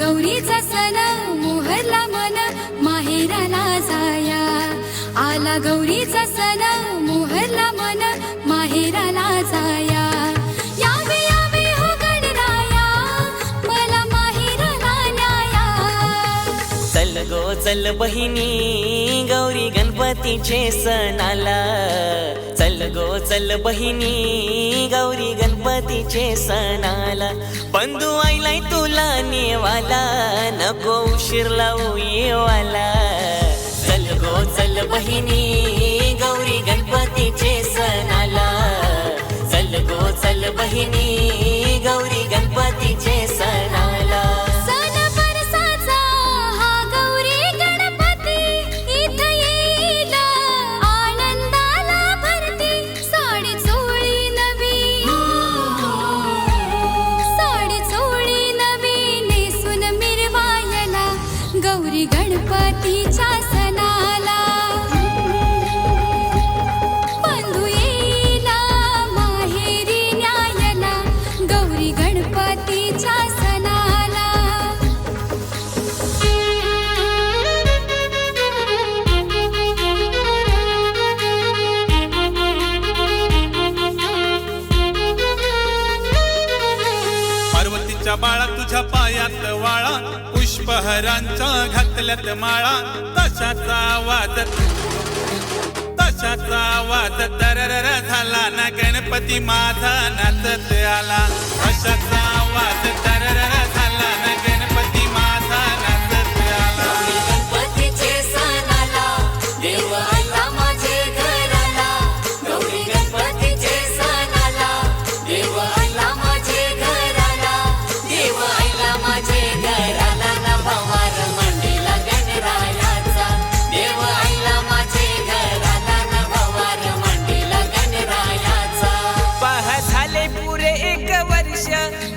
गौरीचा सण मोहरला मन माहेराला जाया. आला गौरीचा सण मोहरला मन माहेराला जाया. यावे यावे हो गणराया मला माहेराला न्याया. चल गो चल बहिणी गौरी गणपतीचे सणाला चल गो चल बहिणी गौरी गणपतीचे सण आला बंधू आईलाय तुला नेवाला नको उशीर लावू येवाला. चल गो चल बहिणी गौरी गणपतीचे सण आला चल गो चल बहिणी पायात वाळा पुष्पहरांच्या घातल्यात माळा. तशाचा आवाज तशाचा आवाज तरर झाला ना गणपती माझा नाचत आला. तशाचा आवाज तरर झाला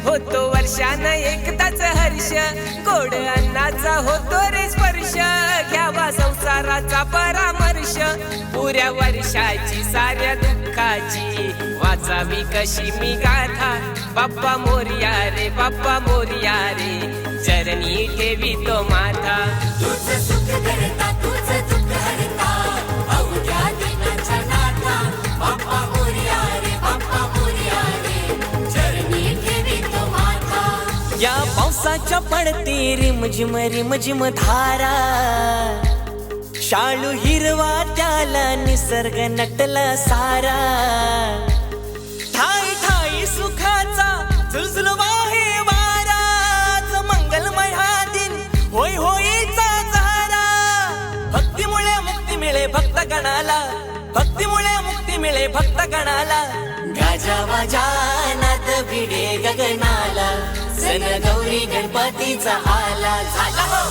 होतो वर्षानं एकदाच हर्ष. गोड अन्नाचा होतो रे स्पर्श. घ्यावा संसाराचा परामर्श. पुऱ्या वर्षाची साऱ्या दुःखाची. वाचावी कशी मी गाथा. बाप्पा मोरिया रे बाप्पा मोरिया रे. चरणी ठेवी तो माथा. तुझ सुख करता तुझ दुःख हरता. चपडती पडते रिमझिम रिमझिम धारा. शाळू हिरवा त्याला निसर्ग नटला सारा. ठाई ठाई सुखाचा झुलझुलवा हे वाराच. मंगलमय हा दिन होय होईचा झारा. भक्तीमुळे मुक्ती मिळे भक्त गणाला. भक्तीमुळे मुक्ती मिळे भक्त गणाला. गाजा नाद भिडे गगनाला. सण गौरी गणपतीचा आला झाला. हो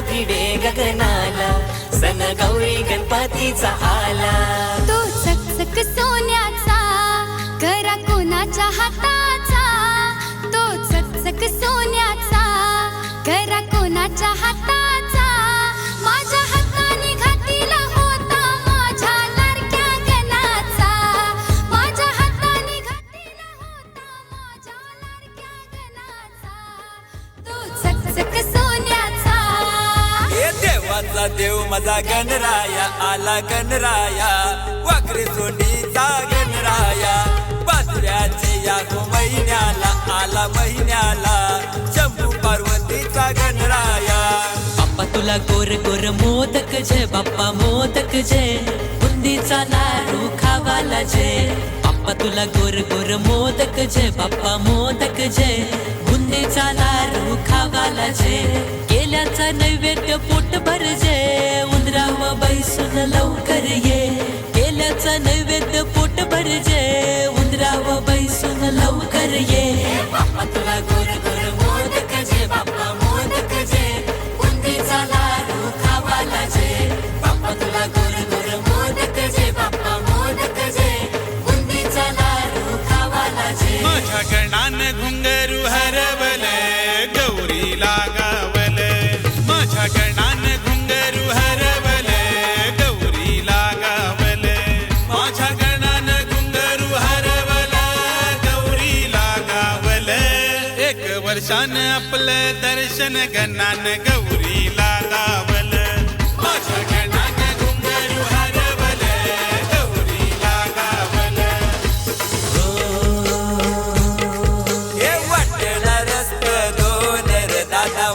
भिडे गगनाला. सन गौरी गणपतीचा आला. तो चकचक सोन्याचा करा कोणाच्या हाता? माझा गणराया आला गणराया वाकरे सोनीचा गणराया पाचऱ्याचे या गो महिन्याला आला महिन्याला. शंभू पार्वतीचा गणराया बाप्पा तुला गोर गोर मोदक जे बाप्पा मोदक जे. बुंदीचा लाडू खावाला जे. बाप्पा तुला गोर गोर मोदक जे बाप्पा मोदक जे. बुंदीचा लाडू खावाला जे. केल्याचा नैवेद्य людей. शान आपलं दर्शन गणान गौरीला गावल माझ्या गणान घुंगरू हरवल गौरीला गावल हे वाटला रस्त दोन दादा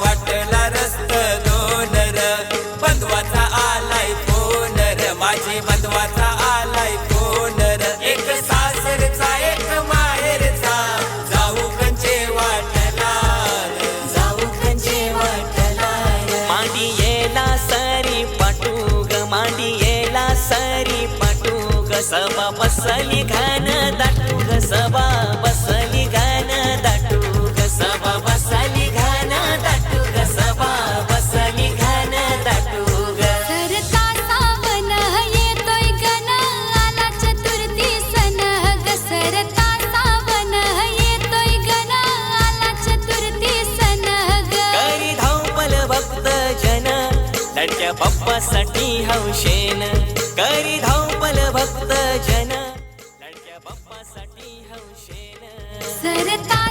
बसली घान दाटूग सभा बसली घान दाटूग सभा बसली घान दाटूग सभा बसली घान दाटूग सरता सावन येतोय गण आला चतुर्थी सण ग. सरता सावन येतोय गण आला चतुर्थी सण ग. करी धावपल भक्त जन लडक्या बाप्पासाठी हौशेन. करी धावपल भक्त जन सरता